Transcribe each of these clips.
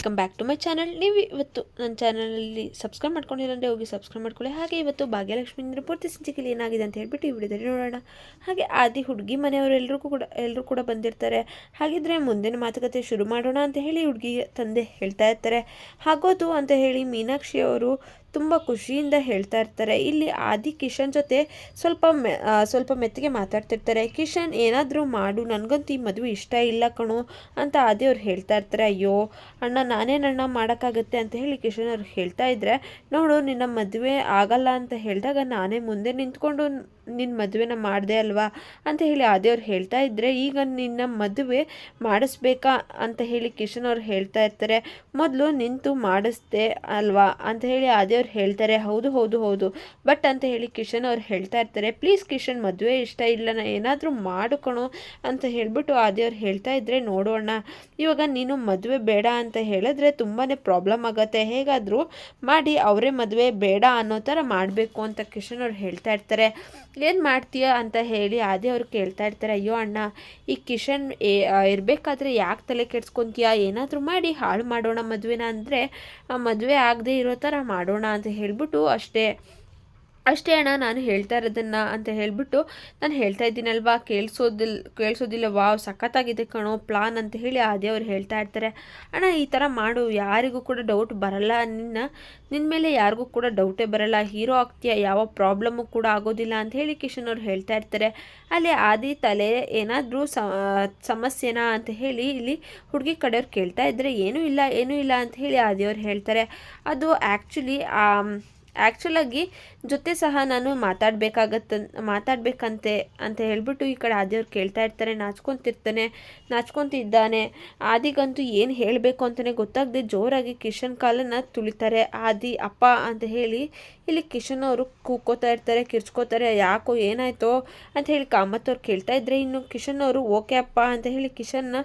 Welcome back to my channel ನೀವು ಇವತ್ತು ನನ್ನ ಚಾನಲಲ್ಲಿ ಸಬ್ಸ್ಕ್ರೈಬ್ ಮಾಡ್ಕೊಂಡಿಲ್ಲ ಹೋಗಿ ಸಬ್ಸ್ಕ್ರೈಬ್ ಮಾಡ್ಕೊಳ್ಳಿ. ಹಾಗೆ ಇವತ್ತು ಭಾಗ್ಯಲಕ್ಷ್ಮಿ ಅಂದರೆ ಪೂರ್ತಿ ಸಂಚಿಕೆಯಲ್ಲಿ ಏನಾಗಿದೆ ಅಂತ ಹೇಳ್ಬಿಟ್ಟು ಈ ವಿಡಿಯೋದಲ್ಲಿ ನೋಡೋಣ. ಹಾಗೆ ಆದಿ ಹುಡುಗಿ ಮನೆಯವರು ಎಲ್ಲರಿಗೂ ಕೂಡ ಎಲ್ಲರೂ ಕೂಡ ಬಂದಿರ್ತಾರೆ. ಹಾಗಿದ್ರೆ ಮುಂದಿನ ಮಾತುಕತೆ ಶುರು ಮಾಡೋಣ ಅಂತ ಹೇಳಿ ಹುಡುಗಿ ತಂದೆ ಹೇಳ್ತಾ ಇರ್ತಾರೆ. ಹಾಗೋದು ಅಂತ ಹೇಳಿ ಮೀನಾಕ್ಷಿ ಅವರು ತುಂಬ ಖುಷಿಯಿಂದ ಹೇಳ್ತಾ ಇರ್ತಾರೆ. ಇಲ್ಲಿ ಆದಿ ಕಿಶನ್ ಜೊತೆ ಸ್ವಲ್ಪ ಸ್ವಲ್ಪ ಮೆತ್ತಗೆ ಮಾತಾಡ್ತಿರ್ತಾರೆ. ಕಿಶನ್, ಏನಾದರೂ ಮಾಡು, ನನಗಂತೂ ಈ ಮದುವೆ ಇಷ್ಟ ಇಲ್ಲ ಕಣು ಅಂತ ಆದಿ ಅವ್ರು ಹೇಳ್ತಾ ಇರ್ತಾರೆ. ಅಯ್ಯೋ, ಅಣ್ಣ ನಾನೇನಣ್ಣ ಮಾಡೋಕ್ಕಾಗತ್ತೆ ಅಂತ ಹೇಳಿ ಕಿಶನ್ ಅವ್ರು ಹೇಳ್ತಾ ಇದ್ರೆ, ನೋಡು, ನಿನ್ನ ಮದುವೆ ಆಗಲ್ಲ ಅಂತ ಹೇಳಿದಾಗ ನಾನೇ ಮುಂದೆ ನಿಂತ್ಕೊಂಡು ನಿನ್ನ ಮದುವೆನ ಮಾಡಿದೆ ಅಲ್ವಾ ಅಂತ ಹೇಳಿ ಆದೇವ್ರು ಹೇಳ್ತಾ ಇದ್ದರೆ ಈಗ ನಿನ್ನ ಮದುವೆ ಮಾಡಿಸ್ಬೇಕಾ ಅಂತ ಹೇಳಿ ಕಿಶನ್ ಅವ್ರು ಹೇಳ್ತಾ ಇರ್ತಾರೆ. ಮೊದಲು ನಿಂತು ಮಾಡಿಸ್ದೆ ಅಲ್ವಾ ಅಂತ ಹೇಳಿ ಆದೇವ್ರು ಹೇಳ್ತಾರೆ. ಹೌದು ಹೌದು ಹೌದು. ಬಟ್ ಅಂತ ಹೇಳಿ ಕಿಶನ್ ಅವ್ರು ಹೇಳ್ತಾ ಇರ್ತಾರೆ, ಪ್ಲೀಸ್ ಕಿಶನ್, ಮದುವೆ ಇಷ್ಟ ಇಲ್ಲ, ನಾ ಏನಾದರೂ ಮಾಡ್ಕೊಳು ಅಂತ ಹೇಳಿಬಿಟ್ಟು ಆದೇವ್ರು ಹೇಳ್ತಾ ಇದ್ದರೆ ನೋಡೋಣ. ಇವಾಗ ನೀನು ಮದುವೆ ಬೇಡ ಅಂತ ಹೇಳಿದ್ರೆ ತುಂಬಾ ಪ್ರಾಬ್ಲಮ್ ಆಗುತ್ತೆ. ಹೇಗಾದರೂ ಮಾಡಿ, ಅವರೇ ಮದುವೆ ಬೇಡ ಅನ್ನೋ ಥರ ಮಾಡಬೇಕು ಅಂತ ಕಿಶನ್ ಅವ್ರು ಹೇಳ್ತಾ ಇರ್ತಾರೆ. ಏನು ಮಾಡ್ತೀಯ ಅಂತ ಹೇಳಿ ಅದೇ ಅವ್ರು ಕೇಳ್ತಾ ಇರ್ತಾರೆ, ಅಯ್ಯೋ ಅಣ್ಣ, ಈ ಕಿಶನ್ ಇರಬೇಕಾದ್ರೆ ಯಾಕೆ ತಲೆ ಕೆಡ್ಸ್ಕೊತೀಯ? ಏನಾದರೂ ಮಾಡಿ ಹಾಳು ಮಾಡೋಣ ಮದುವೆನ ಅಂದರೆ ಮದುವೆ ಆಗದೆ ಇರೋ ಥರ ಮಾಡೋಣ ಅಂತ ಹೇಳ್ಬಿಟ್ಟು ಅಷ್ಟೇ. ಅಷ್ಟೇ ಅಣ್ಣ, ನಾನು ಹೇಳ್ತಾ ಇರೋದನ್ನ ಅಂತ ಹೇಳ್ಬಿಟ್ಟು ನಾನು ಹೇಳ್ತಾ ಇದ್ದೀನಲ್ವಾ? ಕೇಳಿಸೋದಿಲ್ಲ ಕೇಳಿಸೋದಿಲ್ಲ ವಾವ್ ಸಖತ್ತಾಗಿದೆ ಕಣೋ ಪ್ಲಾನ್ ಅಂತ ಹೇಳಿ ಆದಿ ಅವ್ರು ಹೇಳ್ತಾ ಇರ್ತಾರೆ. ಅಣ್ಣ, ಈ ಥರ ಮಾಡು. ಯಾರಿಗೂ ಕೂಡ ಡೌಟ್ ಬರಲ್ಲ. ನಿನ್ನ ನಿನ್ನ ಮೇಲೆ ಯಾರಿಗೂ ಕೂಡ ಡೌಟೇ ಬರಲ್ಲ. ಹೀರೋ ಆಗ್ತೀಯ, ಯಾವ ಪ್ರಾಬ್ಲಮ್ಮು ಕೂಡ ಆಗೋದಿಲ್ಲ ಅಂತ ಹೇಳಿ ಕಿಶನ್ ಅವ್ರು ಹೇಳ್ತಾ ಇರ್ತಾರೆ. ಅಲ್ಲಿ ಆದಿ ತಲೆ ಏನಾದರೂ ಸಮಸ್ಯೆನಾ ಅಂತ ಹೇಳಿ ಇಲ್ಲಿ ಹುಡುಗಿ ಕಡೆಯವ್ರು ಕೇಳ್ತಾ ಇದ್ದರೆ ಏನೂ ಇಲ್ಲ ಏನೂ ಇಲ್ಲ ಅಂತ ಹೇಳಿ ಆದಿಯವ್ರು ಹೇಳ್ತಾರೆ. ಅದು ಆ್ಯಕ್ಚುಲಿ ಆ್ಯಕ್ಚುಲಾಗಿ ಜೊತೆ ಸಹ ನಾನು ಮಾತಾಡಬೇಕಾಗತ್ತ, ಮಾತಾಡಬೇಕಂತೆ, ಅಂತ ಹೇಳ್ಬಿಟ್ಟು ಈ ಕಡೆ ಆದಿಯವ್ರು ಕೇಳ್ತಾ ಇರ್ತಾರೆ. ನಾಚ್ಕೊತಿರ್ತಾನೆ, ನಾಚ್ಕೊತಿದ್ದಾನೆ. ಆದಿಗಂತೂ ಏನು ಹೇಳಬೇಕು ಅಂತಲೇ ಗೊತ್ತಾಗದೆ ಜೋರಾಗಿ ಕಿಶನ್ ಕಾಲನ್ನು ತುಳಿತಾರೆ. ಆದಿ, ಅಪ್ಪ ಅಂತ ಹೇಳಿ ಇಲ್ಲಿ ಕಿಶನ್ ಅವರು ಕೂಕೋತಾ ಇರ್ತಾರೆ, ಕಿರ್ಚ್ಕೋತಾರೆ. ಯಾಕೋ ಏನಾಯ್ತೋ ಅಂತ ಹೇಳಿ ಕಾಮತ್ ಅವ್ರು ಕೇಳ್ತಾ ಇದ್ರೆ ಇನ್ನು ಕಿಶನ್ ಅವರು ಓಕೆ ಅಪ್ಪ ಅಂತ ಹೇಳಿ ಕಿಶನ್ನ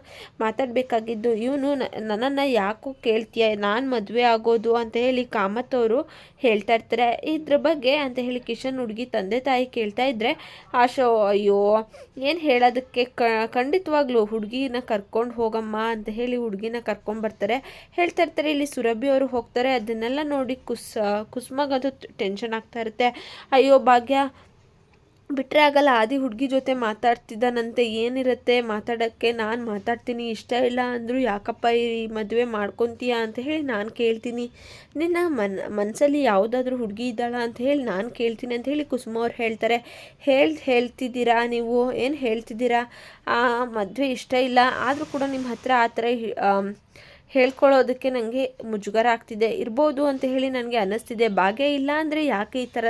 ಮಾತಾಡಬೇಕಾಗಿದ್ದು, ಇವನು ನನ್ನನ್ನು ಯಾಕೋ ಕೇಳ್ತೀಯ? ನಾನು ಮದುವೆ ಆಗೋದು ಅಂತ ಹೇಳಿ ಕಾಮತ್ ಅವರು ಹೇಳ್ತಾ ಇರ್ತಾರೆ. ಇದ್ರ ಬಗ್ಗೆ ಅಂತ ಹೇಳಿ ಕಿಶನ್ ಹುಡುಗಿ ತಂದೆ ತಾಯಿ ಕೇಳ್ತಾ ಇದ್ರೆ ಆಶೋ ಅಯ್ಯೋ, ಏನು ಹೇಳೋದಕ್ಕೆ? ಖಂಡಿತವಾಗ್ಲೂ ಹುಡುಗಿನ ಕರ್ಕೊಂಡು ಹೋಗಮ್ಮ ಅಂತ ಹೇಳಿ ಹುಡುಗಿನ ಕರ್ಕೊಂಡ್ಬರ್ತಾರೆ ಹೇಳ್ತಾ ಇರ್ತಾರೆ, ಇಲ್ಲಿ ಸುರಭಿ ಅವರು ಹೋಗ್ತಾರೆ. ಅದನ್ನೆಲ್ಲ ನೋಡಿ ಕುಸ್ ಅದು ಟೆನ್ಷನ್ ಆಗ್ತಾ ಇರುತ್ತೆ. ಅಯ್ಯೋ, ಭಾಗ್ಯ ಬಿಟ್ಟರೆ ಆಗಲ್ಲ, ಆದಿ ಹುಡುಗಿ ಜೊತೆ ಮಾತಾಡ್ತಿದ್ದಾನಂತೆ, ಏನಿರುತ್ತೆ? ಮಾತಾಡೋಕ್ಕೆ ನಾನು ಮಾತಾಡ್ತೀನಿ, ಇಷ್ಟ ಇಲ್ಲ ಅಂದರೂ ಯಾಕಪ್ಪ ಈ ಮದುವೆ ಮಾಡ್ಕೊತೀಯ ಅಂತ ಹೇಳಿ ನಾನು ಕೇಳ್ತೀನಿ. ನಿನ್ನ ಮನ್ ಮನಸ್ಸಲ್ಲಿ ಯಾವುದಾದ್ರೂ ಹುಡುಗಿ ಇದ್ದಾಳ ಅಂತ ಹೇಳಿ ನಾನು ಕೇಳ್ತೀನಿ ಅಂತ ಹೇಳಿ ಕುಸುಮ ಅವ್ರು ಹೇಳ್ತಾರೆ. ಹೇಳ್ ಹೇಳ್ತಿದ್ದೀರಾ ನೀವು? ಏನು ಹೇಳ್ತಿದ್ದೀರಾ? ಮದುವೆ ಇಷ್ಟ ಇಲ್ಲ, ಆದರೂ ಕೂಡ ನಿಮ್ಮ ಹತ್ರ ಆ ಥರ ಹೇಳ್ಕೊಳ್ಳೋದಕ್ಕೆ ನನಗೆ ಮುಜುಗರ ಆಗ್ತಿದೆ. ಇರ್ಬೋದು ಅಂತ ಹೇಳಿ ನನಗೆ ಅನ್ನಿಸ್ತಿದೆ. ಭಾಗ್ಯ ಇಲ್ಲ ಅಂದರೆ ಯಾಕೆ ಈ ಥರ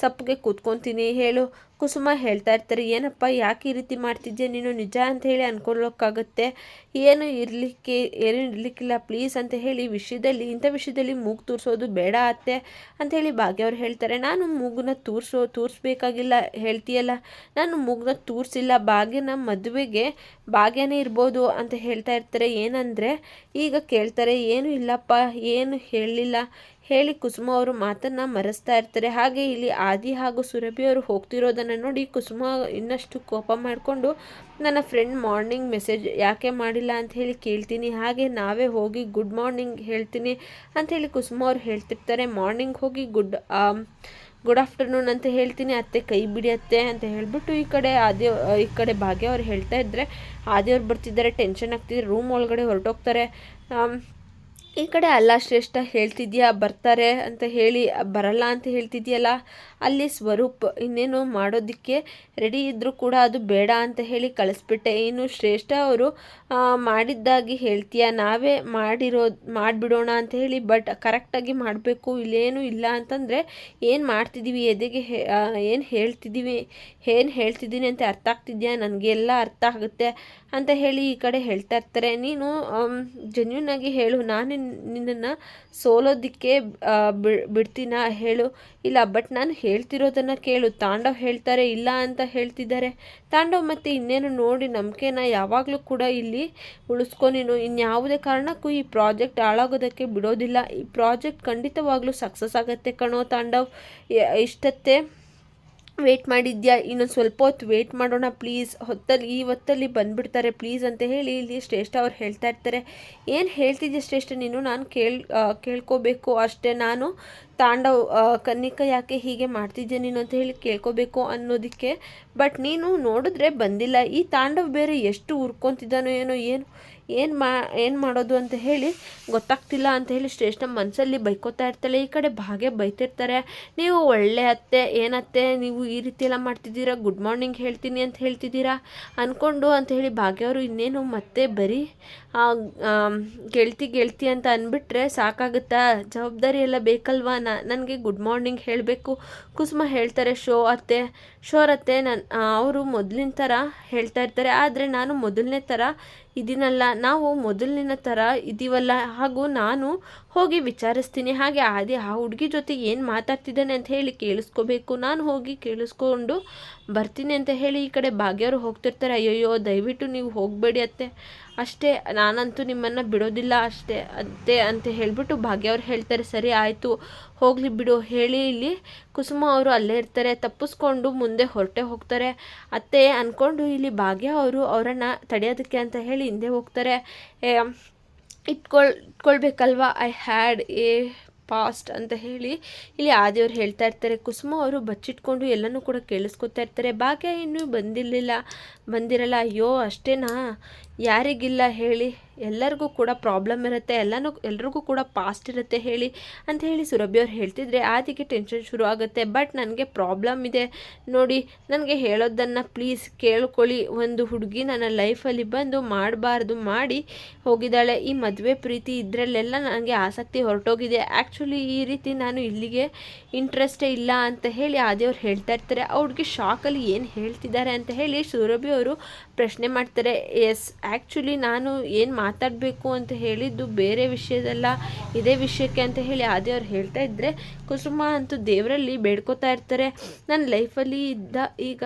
ಸಪ್ಗೆ ಸಪ್ಪಗೆ ಕೂತ್ಕೊತೀನಿ ಹೇಳು. ಕುಸುಮ ಹೇಳ್ತಾ ಇರ್ತಾರೆ, ಏನಪ್ಪ, ಯಾಕೆ ಈ ರೀತಿ ಮಾಡ್ತಿದ್ದೆ ನೀನು ನಿಜ ಅಂತ ಹೇಳಿ ಅನ್ಕೊಳ್ಳೋಕ್ಕಾಗುತ್ತೆ. ಏನು ಇರಲಿಕ್ಕೆ, ಏನು ಇರಲಿಕ್ಕಿಲ್ಲ ಪ್ಲೀಸ್ ಅಂತ ಹೇಳಿ ವಿಷಯದಲ್ಲಿ, ಇಂಥ ವಿಷಯದಲ್ಲಿ ಮೂಗು ತೂರಿಸೋದು ಬೇಡ ಅತ್ತೆ ಅಂತ ಹೇಳಿ ಭಾಗ್ಯ ಅವ್ರು ಹೇಳ್ತಾರೆ. ನಾನು ಮೂಗನ್ನ ತೂರಿಸೋ, ತೂರಿಸ್ಬೇಕಾಗಿಲ್ಲ, ಹೇಳ್ತೀಯಲ್ಲ? ನಾನು ಮೂಗನ್ನ ತೂರಿಸಿಲ್ಲ, ಭಾಗ್ಯನ ಮದುವೆಗೆ ಭಾಗ್ಯನೇ ಇರ್ಬೋದು ಅಂತ ಹೇಳ್ತಾ ಇರ್ತಾರೆ. ಏನಂದರೆ, ಈಗ ಕೇಳ್ತಾರೆ, ಏನು ಇಲ್ಲಪ್ಪ, ಏನು ಹೇಳಲಿಲ್ಲ ಹೇಳಿ ಕುಸುಮ ಅವರು ಮಾತನ್ನು ಮರೆಸ್ತಾ ಇರ್ತಾರೆ. ಹಾಗೆ ಇಲ್ಲಿ ಆದಿ ಹಾಗೂ ಸುರಭಿ ಅವರು ಹೋಗ್ತಿರೋದನ್ನು ನೋಡಿ ಕುಸುಮ ಇನ್ನಷ್ಟು ಕೋಪ ಮಾಡಿಕೊಂಡು ನನ್ನ ಫ್ರೆಂಡ್ ಮಾರ್ನಿಂಗ್ ಮೆಸೇಜ್ ಯಾಕೆ ಮಾಡಿಲ್ಲ ಅಂತ ಹೇಳಿ ಕೇಳ್ತೀನಿ. ಹಾಗೆ ನಾವೇ ಹೋಗಿ ಗುಡ್ ಮಾರ್ನಿಂಗ್ ಹೇಳ್ತೀನಿ ಹೇಳಿ ಕುಸುಮ ಅವ್ರು ಹೇಳ್ತಿರ್ತಾರೆ. ಮಾರ್ನಿಂಗ್ ಹೋಗಿ ಗುಡ್ ಗುಡ್ ಆಫ್ಟರ್ನೂನ್ ಅಂತ ಹೇಳ್ತೀನಿ. ಅತ್ತೆ ಕೈ ಬಿಡಿಯತ್ತೆ ಅಂತ ಹೇಳಿಬಿಟ್ಟು ಈ ಕಡೆ ಆದಿ ಈ ಕಡೆ ಭಾಗ್ಯ ಅವ್ರು ಹೇಳ್ತಾ ಇದ್ರೆ ಆದಿಯವ್ರು ಬರ್ತಿದ್ದಾರೆ. ಟೆನ್ಷನ್ ಆಗ್ತಿದೆ. ರೂಮ್ ಒಳಗಡೆ ಹೊರಟೋಗ್ತಾರೆ. ಆಮ್, ಈ ಕಡೆ ಅಲ್ಲ ಶ್ರೇಷ್ಠ ಹೇಳ್ತಿದ್ಯಾ, ಬರ್ತಾರೆ ಅಂತ ಹೇಳಿ, ಬರಲ್ಲ ಅಂತ ಹೇಳ್ತಿದ್ಯಲ್ಲ, ಅಲ್ಲಿ ಸ್ವರೂಪ್ ಇನ್ನೇನು ಮಾಡೋದಕ್ಕೆ ರೆಡಿ ಇದ್ದರೂ ಕೂಡ ಅದು ಬೇಡ ಅಂತ ಹೇಳಿ ಕಳಿಸ್ಬಿಟ್ಟೆ. ಇನ್ನು ಶ್ರೇಷ್ಠ ಅವರು ಮಾಡಿದ್ದಾಗಿ ಹೇಳ್ತೀಯ? ನಾವೇ ಮಾಡಿರೋ, ಮಾಡಿಬಿಡೋಣ ಅಂತ ಹೇಳಿ ಬಟ್ ಕರೆಕ್ಟಾಗಿ ಮಾಡಬೇಕು, ಇಲ್ಲೇನು ಇಲ್ಲ ಅಂತಂದರೆ ಏನು ಮಾಡ್ತಿದ್ದೀವಿ ಎದೆಗೆ ಏನು ಹೇಳ್ತಿದ್ದೀವಿ ಏನು ಹೇಳ್ತಿದ್ದೀನಿ ಅಂತ ಅರ್ಥ ಆಗ್ತಿದ್ಯಾ? ನನಗೆಲ್ಲ ಅರ್ಥ ಆಗುತ್ತೆ ಅಂತ ಹೇಳಿ ಈ ಕಡೆ ಹೇಳ್ತಾ ಇರ್ತಾರೆ. ನೀನು ಜೆನ್ಯೂನ್ ಆಗಿ ಹೇಳು. ನಾನು ನಿನ್ನನ್ನು ಸೋಲೋದಿಕ್ಕೆ ಬಿಡ್ತೀನ ಹೇಳು. ಇಲ್ಲ ಬಟ್ ನಾನು ಹೇಳ್ತಿರೋದನ್ನು ಕೇಳು. ತಾಂಡವ್ ಹೇಳ್ತಾರೆ ಇಲ್ಲ ಅಂತ ಹೇಳ್ತಿದ್ದಾರೆ. ತಾಂಡವ್ ಮತ್ತು ಇನ್ನೇನು ನೋಡಿ ನಂಬಿಕೆನ ಯಾವಾಗಲೂ ಕೂಡ ಇಲ್ಲಿ ಉಳಿಸ್ಕೊ ನೀನು. ಇನ್ಯಾವುದೇ ಕಾರಣಕ್ಕೂ ಈ ಪ್ರಾಜೆಕ್ಟ್ ಹಾಳಾಗೋದಕ್ಕೆ ಬಿಡೋದಿಲ್ಲ. ಈ ಪ್ರಾಜೆಕ್ಟ್ ಖಂಡಿತವಾಗ್ಲೂ ಸಕ್ಸಸ್ ಆಗುತ್ತೆ ಕಣೋ ತಾಂಡವ್. ಇಷ್ಟತ್ತೆ. ವೇಟ್ ಮಾಡಿದ್ಯಾ? ಇನ್ನೊಂದು ಸ್ವಲ್ಪ ಹೊತ್ತು ವೇಟ್ ಮಾಡೋಣ ಪ್ಲೀಸ್ ಹೊತ್ತಲ್ಲಿ, ಈ ಹೊತ್ತಲ್ಲಿ ಬಂದುಬಿಡ್ತಾರೆ ಪ್ಲೀಸ್ ಅಂತ ಹೇಳಿ ಇಲ್ಲಿ ಶ್ರೇಷ್ಠ ಅವ್ರು ಹೇಳ್ತಾ ಇರ್ತಾರೆ. ಏನು ಹೇಳ್ತಿದ್ದೆ ಶ್ರೇಷ್ಠ ನೀನು? ನಾನು ಕೇಳ್ ಕೇಳ್ಕೋಬೇಕು ಅಷ್ಟೇ. ನಾನು ತಾಂಡವ್ ಕನ್ನಿಕ ಯಾಕೆ ಹೀಗೆ ಮಾಡ್ತಿದ್ದೆ ನೀನು ಅಂತ ಹೇಳಿ ಕೇಳ್ಕೋಬೇಕು ಅನ್ನೋದಕ್ಕೆ. ಬಟ್ ನೀನು ನೋಡಿದ್ರೆ ಬಂದಿಲ್ಲ. ಈ ತಾಂಡವ್ ಬೇರೆ ಎಷ್ಟು ಉರ್ಕೊತಿದ್ದಾನೋ ಏನೋ ಏನು? ಏನು ಮಾ, ಏನು ಮಾಡೋದು ಅಂತ ಹೇಳಿ ಗೊತ್ತಾಗ್ತಿಲ್ಲ ಅಂತ ಹೇಳಿ ಶ್ರೇಷ್ಠ ಮನಸ್ಸಲ್ಲಿ ಬೈಕೋತಾ ಇರ್ತಾಳೆ. ಈ ಕಡೆ ಭಾಗ್ಯ ಬೈತಿರ್ತಾರೆ. ನೀವು ಒಳ್ಳೆ ಅತ್ತೆ ಏನತ್ತೆ ನೀವು ಈ ರೀತಿ ಎಲ್ಲ ಮಾಡ್ತಿದ್ದೀರಾ? ಗುಡ್ ಮಾರ್ನಿಂಗ್ ಹೇಳ್ತೀನಿ ಅಂತ ಹೇಳ್ತಿದ್ದೀರಾ? ಅಂದ್ಕೊಂಡು ಅಂತ ಹೇಳಿ ಭಾಗ್ಯವರು ಇನ್ನೇನು ಮತ್ತೆ ಬರೀ ಗೆಳ್ತಿ ಗೆಳ್ತಿ ಅಂತ ಅಂದ್ಬಿಟ್ರೆ ಸಾಕಾಗುತ್ತಾ? ಜವಾಬ್ದಾರಿ ಎಲ್ಲ ಬೇಕಲ್ವಾ? ನನಗೆ ಗುಡ್ ಮಾರ್ನಿಂಗ್ ಹೇಳಬೇಕು. ಕುಸುಮ ಹೇಳ್ತಾರೆ, ಶೋ ಅತ್ತೆ, ಶೋರತ್ತೆ ಅತ್ತೆ ನಾನು ಅವರು ಮೊದಲಿನ ಥರ ಹೇಳ್ತಾ ಇರ್ತಾರೆ. ಆದರೆ ನಾನು ಮೊದಲನೇ ಥರ ಇದೀನಲ್ಲ ನಾವು ಮೊದಲಿನ ಥರ ಇದ್ದೀವಲ್ಲ ಹಾಗೂ ನಾನು ಹೋಗಿ ವಿಚಾರಿಸ್ತೀನಿ. ಹಾಗೆ ಆದಿ ಆ ಹುಡುಗಿ ಜೊತೆ ಏನು ಮಾತಾಡ್ತಿದ್ದಾನೆ ಅಂತ ಹೇಳಿ ಕೇಳಿಸ್ಕೋಬೇಕು. ನಾನು ಹೋಗಿ ಕೇಳಿಸ್ಕೊಂಡು ಬರ್ತೀನಿ ಅಂತ ಹೇಳಿ ಈ ಕಡೆ ಭಾಗ್ಯವರು ಹೋಗ್ತಿರ್ತಾರೆ. ಅಯ್ಯಯ್ಯೋ, ದಯವಿಟ್ಟು ನೀವು ಹೋಗಬೇಡಿ ಅತ್ತೆ. ಅಷ್ಟೇ, ನಾನಂತೂ ನಿಮ್ಮನ್ನು ಬಿಡೋದಿಲ್ಲ ಅಷ್ಟೇ ಅತ್ತೆ ಅಂತ ಹೇಳಿಬಿಟ್ಟು ಭಾಗ್ಯ ಅವ್ರು ಹೇಳ್ತಾರೆ, ಸರಿ ಆಯಿತು, ಹೋಗಲಿ ಬಿಡು. ಹೇಳಿ ಇಲ್ಲಿ ಕುಸುಮ ಅವರು ಅಲ್ಲೇ ಇರ್ತಾರೆ. ತಪ್ಪಿಸ್ಕೊಂಡು ಮುಂದೆ ಹೊರಟೆ ಹೋಗ್ತಾರೆ. ಅತ್ತೆ ಅಂದ್ಕೊಂಡು ಇಲ್ಲಿ ಭಾಗ್ಯ ಅವರು ಅವರನ್ನು ತಡೆಯೋದಕ್ಕೆ ಅಂತ ಹೇಳಿ ಹಿಂದೆ ಹೋಗ್ತಾರೆ. ಇಟ್ಕೊಳ್, ಇಟ್ಕೊಳ್ಬೇಕಲ್ವ? ಐ ಹ್ಯಾಡ್ ಎ ಪಾಸ್ಟ್ ಅಂತ ಹೇಳಿ. ಇಲ್ಲಿ ಆದಿಯವ್ರು ಹೇಳ್ತಾ ಇರ್ತಾರೆ, ಕುಸುಮ ಅವರು ಬಚ್ಚಿಟ್ಕೊಂಡು ಎಲ್ಲನೂ ಕೂಡ ಕೇಳಿಸ್ಕೊತಾ ಇರ್ತಾರೆ. ಭಾಗ್ಯ ಇನ್ನೂ ಬಂದಿರಲಿಲ್ಲ, ಬಂದಿರಲ್ಲ. ಅಯ್ಯೋ, ಅಷ್ಟೇನಾ? ಯಾರಿಗಿಲ್ಲ ಹೇಳಿ, ಎಲ್ಲರಿಗೂ ಕೂಡ ಪ್ರಾಬ್ಲಮ್ ಇರುತ್ತೆ, ಎಲ್ಲನೂ, ಎಲ್ರಿಗೂ ಕೂಡ ಪಾಸ್ಟ್ ಇರುತ್ತೆ ಹೇಳಿ ಅಂತ ಹೇಳಿ ಸುರಭಿ ಅವ್ರು ಹೇಳ್ತಿದ್ರೆ ಆದಿಗೆ ಟೆನ್ಷನ್ ಶುರು ಆಗುತ್ತೆ. ಬಟ್ ನನಗೆ ಪ್ರಾಬ್ಲಮ್ ಇದೆ. ನೋಡಿ, ನನಗೆ ಹೇಳೋದನ್ನು ಪ್ಲೀಸ್ ಕೇಳ್ಕೊಳ್ಳಿ. ಒಂದು ಹುಡುಗಿ ನನ್ನ ಲೈಫಲ್ಲಿ ಬಂದು ಮಾಡಬಾರ್ದು ಮಾಡಿ ಹೋಗಿದ್ದಾಳೆ. ಈ ಮದುವೆ ಪ್ರೀತಿ ಇದರಲ್ಲೆಲ್ಲ ನನಗೆ ಆಸಕ್ತಿ ಹೊರಟೋಗಿದೆ. ಆ್ಯಕ್ಚುಲಿ ಈ ರೀತಿ ನಾನು ಇಲ್ಲಿಗೆ ಇಂಟ್ರೆಸ್ಟೇ ಇಲ್ಲ ಅಂತ ಹೇಳಿ ಆದಿಯವ್ರು ಹೇಳ್ತಾ ಇರ್ತಾರೆ. ಹುಡುಗಿ ಶಾಕಲ್ಲಿ ಏನು ಹೇಳ್ತಿದ್ದಾರೆ ಅಂತ ಹೇಳಿ ಸುರಭಿ ಅವರು ಪ್ರಶ್ನೆ ಮಾಡ್ತಾರೆ. ಎಸ್ ಆ್ಯಕ್ಚುಲಿ ನಾನು ಏನು ಮಾತಾಡಬೇಕು ಅಂತ ಹೇಳಿದ್ದು ಬೇರೆ ವಿಷಯದಲ್ಲ, ಇದೇ ವಿಷಯಕ್ಕೆ ಅಂತ ಹೇಳಿ ಆದಿಯವ್ರು ಹೇಳ್ತಾ ಇದ್ದರೆ ಕುಸುಮ ಅಂತೂ ದೇವರಲ್ಲಿ ಬೇಡ್ಕೋತಾ ಇರ್ತಾರೆ. ನನ್ನ ಲೈಫಲ್ಲಿ ಇದ್ದ ಈಗ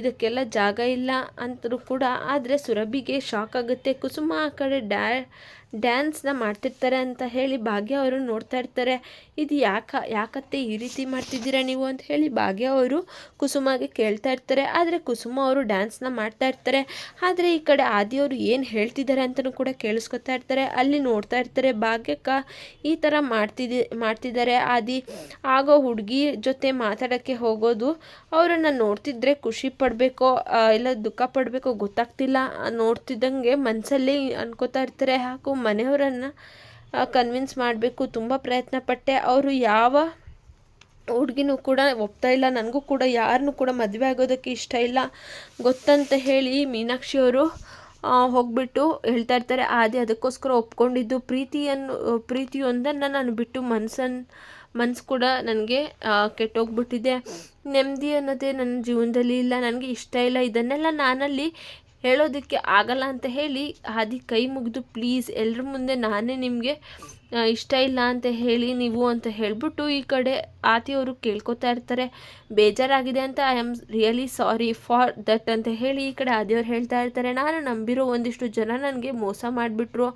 ಇದಕ್ಕೆಲ್ಲ ಜಾಗ ಇಲ್ಲ ಅಂತರೂ ಕೂಡ, ಆದರೆ ಸುರಭಿಗೆ ಶಾಕ್ ಆಗುತ್ತೆ. ಕುಸುಮ ಆ ಕಡೆ ಡ್ಯಾ ಡ್ಯಾನ್ಸ್ನ ಮಾಡ್ತಿರ್ತಾರೆ ಅಂತ ಹೇಳಿ ಭಾಗ್ಯ ಅವರು ನೋಡ್ತಾ ಇರ್ತಾರೆ. ಇದು ಯಾಕ, ಯಾಕತ್ತೆ ಈ ರೀತಿ ಮಾಡ್ತಿದ್ದೀರಾ ನೀವು ಅಂತ ಹೇಳಿ ಭಾಗ್ಯ ಅವರು ಕುಸುಮಗೆ ಕೇಳ್ತಾ ಇರ್ತಾರೆ. ಆದರೆ ಕುಸುಮ ಅವರು ಡ್ಯಾನ್ಸ್ನ ಮಾಡ್ತಾ ಇರ್ತಾರೆ. ಆದರೆ ಈ ಕಡೆ ಆದಿಯವರು ಏನು ಹೇಳ್ತಿದ್ದಾರೆ ಅಂತಲೂ ಕೂಡ ಕೇಳಿಸ್ಕೊತಾ ಇರ್ತಾರೆ. ಅಲ್ಲಿ ನೋಡ್ತಾ ಇರ್ತಾರೆ, ಭಾಗ್ಯಕ್ಕ ಈ ಥರ ಮಾಡ್ತಿದ್ದಿ ಮಾಡ್ತಿದ್ದಾರೆ. ಆದಿ ಆಗೋ ಹುಡುಗಿ ಜೊತೆ ಮಾತಾಡೋಕ್ಕೆ ಹೋಗೋದು, ಅವರನ್ನು ನೋಡ್ತಿದ್ರೆ ಖುಷಿ ಪಡಬೇಕೋ ಇಲ್ಲ ದುಃಖ ಪಡಬೇಕೋ ಗೊತ್ತಾಗ್ತಿಲ್ಲ. ನೋಡ್ತಿದ್ದಂಗೆ ಮನಸ್ಸಲ್ಲಿ ಅನ್ಕೋತಾ ಇರ್ತಾರೆ. ಹಾಗೂ ಮನೆಯವರನ್ನು ಕನ್ವಿನ್ಸ್ ಮಾಡಬೇಕು, ತುಂಬ ಪ್ರಯತ್ನ ಪಟ್ಟೆ. ಅವರು ಯಾವ ಹುಡುಗಿನೂ ಕೂಡ ಒಪ್ತಾ ಇಲ್ಲ, ನನಗೂ ಕೂಡ ಯಾರನ್ನೂ ಕೂಡ ಮದುವೆ ಆಗೋದಕ್ಕೆ ಇಷ್ಟ ಇಲ್ಲ. ಗೊತ್ತಂತ ಹೇಳಿ ಮೀನಾಕ್ಷಿಯವರು ಹೋಗ್ಬಿಟ್ಟು ಹೇಳ್ತಾ ಇರ್ತಾರೆ. ಆದಿ ಅದಕ್ಕೋಸ್ಕರ ಒಪ್ಕೊಂಡಿದ್ದು ಪ್ರೀತಿಯನ್ನು ಪ್ರೀತಿಯೊಂದನ್ನು ನಾನು ಬಿಟ್ಟು ಮನ್ಸನ್ನು ಮನ್ಸು ಕೂಡ ನನಗೆ ಕೆಟ್ಟೋಗ್ಬಿಟ್ಟಿದೆ. ನೆಮ್ಮದಿ ಅನ್ನೋದೇ ನನ್ನ ಜೀವನದಲ್ಲಿ ಇಲ್ಲ, ನನಗೆ ಇಷ್ಟ ಇಲ್ಲ. ಇದನ್ನೆಲ್ಲ ನಾನಲ್ಲಿ ಹೇಳೋದಕ್ಕೆ ಆಗಲ್ಲ ಅಂತ ಹೇಳಿ ಆದಿ ಕೈ ಮುಗಿದು, ಪ್ಲೀಸ್ ಎಲ್ಲರ ಮುಂದೆ ನಾನೇ ನಿಮಗೆ ಇಷ್ಟ ಇಲ್ಲ ಅಂತ ಹೇಳಿ ನೀವು ಅಂತ ಹೇಳಿಬಿಟ್ಟು ಈ ಕಡೆ ಆತಿಯವರು ಕೇಳ್ಕೊತಾ ಇರ್ತಾರೆ. ಬೇಜಾರಾಗಿದೆ ಅಂತ I am really sorry for that ಅಂತ ಹೇಳಿ ಈ ಕಡೆ ಆದಿಯವ್ರು ಹೇಳ್ತಾ ಇರ್ತಾರೆ. ನಾನು ನಂಬಿರೋ ಒಂದಿಷ್ಟು ಜನ ನನಗೆ ಮೋಸ ಮಾಡಿಬಿಟ್ರು,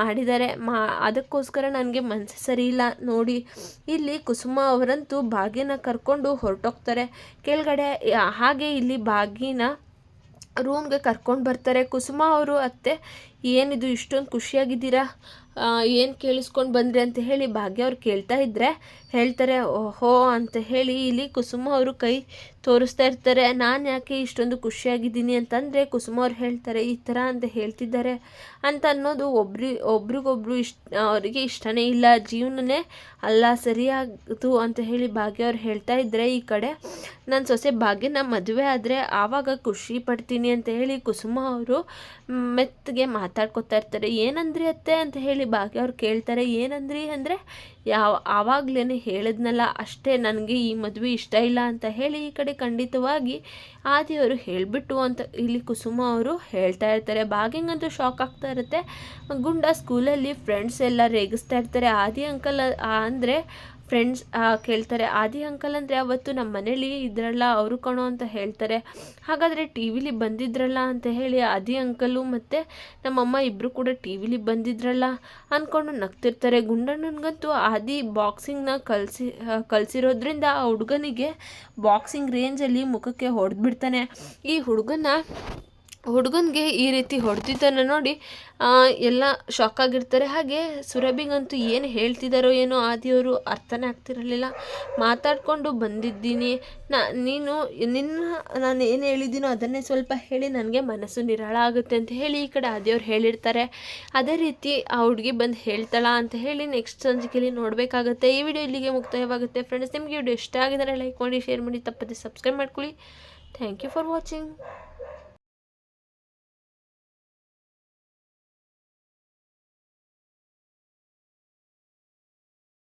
ಮಾಡಿದ್ದಾರೆ. ಮಾ, ಅದಕ್ಕೋಸ್ಕರ ನನಗೆ ಮನಸ್ಸು ಸರಿ ಇಲ್ಲ. ನೋಡಿ, ಇಲ್ಲಿ ಕುಸುಮ ಅವರಂತೂ ಭಾಗ್ಯನ ಕರ್ಕೊಂಡು ಹೊರಟೋಗ್ತಾರೆ. ಕೆಳಗಡೆ ಹಾಗೆ ಇಲ್ಲಿ ಭಾಗ್ಯನ ರೂಮ್ಗೆ ಕರ್ಕೊಂಡು ಬರ್ತಾರೆ. ಕುಸುಮ ಅವರು ಅತ್ತೆ ಏನಿದು ಇಷ್ಟೊಂದು ಖುಷಿಯಾಗಿದ್ದೀರಾ? ಏನು ಕೇಳಿಸ್ಕೊಂಡು ಬಂದ್ರಿ ಅಂತ ಹೇಳಿ ಭಾಗ್ಯ ಅವ್ರು ಕೇಳ್ತಾ ಇದ್ದರೆ ಹೇಳ್ತಾರೆ, ಓಹೋ, ಅಂತ ಹೇಳಿ ಇಲ್ಲಿ ಕುಸುಮ ಅವರು ಕೈ ತೋರಿಸ್ತಾ ಇರ್ತಾರೆ. ನಾನು ಯಾಕೆ ಇಷ್ಟೊಂದು ಖುಷಿಯಾಗಿದ್ದೀನಿ ಅಂತಂದರೆ ಕುಸುಮ ಅವ್ರು ಹೇಳ್ತಾರೆ, ಈ ಥರ ಅಂತ ಹೇಳ್ತಿದ್ದಾರೆ ಅಂತ ಅನ್ನೋದು ಒಬ್ರಿ, ಒಬ್ರಿಗೊಬ್ರು ಇಷ್ಟ ಅವರಿಗೆ ಇಷ್ಟನೇ ಇಲ್ಲ. ಜೀವನನೇ ಅಲ್ಲ ಸರಿಯಾಗದು ಅಂತ ಹೇಳಿ ಭಾಗ್ಯ ಅವ್ರು ಹೇಳ್ತಾ ಇದ್ದರೆ ಈ ಕಡೆ ನನ್ನ ಸೊಸೆ ಭಾಗ್ಯನ ಮದುವೆ ಆದರೆ ಆವಾಗ ಖುಷಿ ಪಡ್ತೀನಿ ಅಂತ ಹೇಳಿ ಕುಸುಮ ಅವರು ಮೆತ್ತಗೆ ಮಾತಾಡ್ಕೊತಾ ಇರ್ತಾರೆ, ಏನಂದ್ರಿ ಅತ್ತೆ? ಅಂತ ಹೇಳಿ ಭಾಗ್ಯ ಅವ್ರು ಕೇಳ್ತಾರೆ, ಏನಂದ್ರಿ? ಅಂದರೆ, ಯಾವ ಆವಾಗಲೇ ಹೇಳಿದ್ನಲ್ಲ, ಅಷ್ಟೇ ನನಗೆ ಈ ಮದುವೆ ಇಷ್ಟ ಇಲ್ಲ ಅಂತ ಹೇಳಿ ಈ ಕಡೆ ಖಂಡಿತವಾಗಿ ಆದಿಯವರು ಹೇಳಿಬಿಟ್ಟು ಅಂತ ಇಲ್ಲಿ ಕುಸುಮ ಅವರು ಹೇಳ್ತಾ ಇರ್ತಾರೆ. ಭಾಗ್ಯಂಗಂತೂ ಶಾಕ್ ಆಗ್ತಾ ಇರುತ್ತೆ. ಗುಂಡ ಸ್ಕೂಲಲ್ಲಿ ಫ್ರೆಂಡ್ಸ್ ಎಲ್ಲ ರೇಗಿಸ್ತಾ ಇರ್ತಾರೆ. ಆದಿ ಅಂಕಲ್ ಅಂದರೆ ಫ್ರೆಂಡ್ಸ್ ಕೇಳ್ತಾರೆ, ಆದಿ ಅಂಕಲ್ ಅಂದರೆ ಅವತ್ತು ನಮ್ಮ ಮನೇಲಿ ಇದ್ರಲ್ಲ, ಅವರು ಕಣೋ ಅಂತ ಹೇಳ್ತಾರೆ. ಹಾಗಾದರೆ ಟಿ ವಿಲಿ ಬಂದಿದ್ರಲ್ಲ ಅಂತ ಹೇಳಿ ಆದಿ ಅಂಕಲು ಮತ್ತು ನಮ್ಮಮ್ಮ ಇಬ್ಬರು ಕೂಡ ಟಿ ವಿಲಿ ಬಂದಿದ್ರಲ್ಲ ಅಂದ್ಕೊಂಡು ನಗ್ತಿರ್ತಾರೆ. ಗುಂಡಣ್ಣನಿಗಂತೂ ಆದಿ ಬಾಕ್ಸಿಂಗ್ನ ಕಲಿಸಿ ಕಲಿಸಿರೋದ್ರಿಂದ ಆ ಹುಡುಗನಿಗೆ ಬಾಕ್ಸಿಂಗ್ ರೇಂಜಲ್ಲಿ ಮುಖಕ್ಕೆ ಹೊಡೆದ್ಬಿಡ್ತಾನೆ. ಈ ಹುಡುಗನ ಹುಡುಗನಿಗೆ ಈ ರೀತಿ ಹೊಡೆದಿದ್ದನ್ನು ನೋಡಿ ಎಲ್ಲ ಶಾಕ್ ಆಗಿರ್ತಾರೆ. ಹಾಗೆ ಸುರಭಿಗಂತೂ ಏನು ಹೇಳ್ತಿದ್ದಾರೋ ಏನೋ ಆದಿಯವರು ಅರ್ಥನೇ ಆಗ್ತಿರಲಿಲ್ಲ. ಮಾತಾಡಿಕೊಂಡು ಬಂದಿದ್ದೀನಿ. ನಾ, ನೀನು, ನಿನ್ನ, ನಾನು ಏನು ಹೇಳಿದ್ದೀನೋ ಅದನ್ನೇ ಸ್ವಲ್ಪ ಹೇಳಿ, ನನಗೆ ಮನಸ್ಸು ನಿರಾಳ ಆಗುತ್ತೆ ಅಂತ ಹೇಳಿ ಈ ಕಡೆ ಆದಿಯವ್ರು ಹೇಳಿರ್ತಾರೆ. ಅದೇ ರೀತಿ ಆ ಹುಡುಗಿ ಬಂದು ಹೇಳ್ತಾಳ ಅಂತ ಹೇಳಿ ನೆಕ್ಸ್ಟ್ ಸಂಚಿಕೆಯಲ್ಲಿ ನೋಡಬೇಕಾಗುತ್ತೆ. ಈ ವಿಡಿಯೋ ಇಲ್ಲಿಗೆ ಮುಕ್ತಾಯವಾಗುತ್ತೆ. ಫ್ರೆಂಡ್ಸ್ ನಿಮಗೆ ವಿಡಿಯೋ ಇಷ್ಟ ಆಗಿದ್ದಾರೆ ಲೈಕ್ ಮಾಡಿ ಶೇರ್ ಮಾಡಿ, ತಪ್ಪದೆ ಸಬ್ಸ್ಕ್ರೈಬ್ ಮಾಡ್ಕೊಳ್ಳಿ. Thank you for watching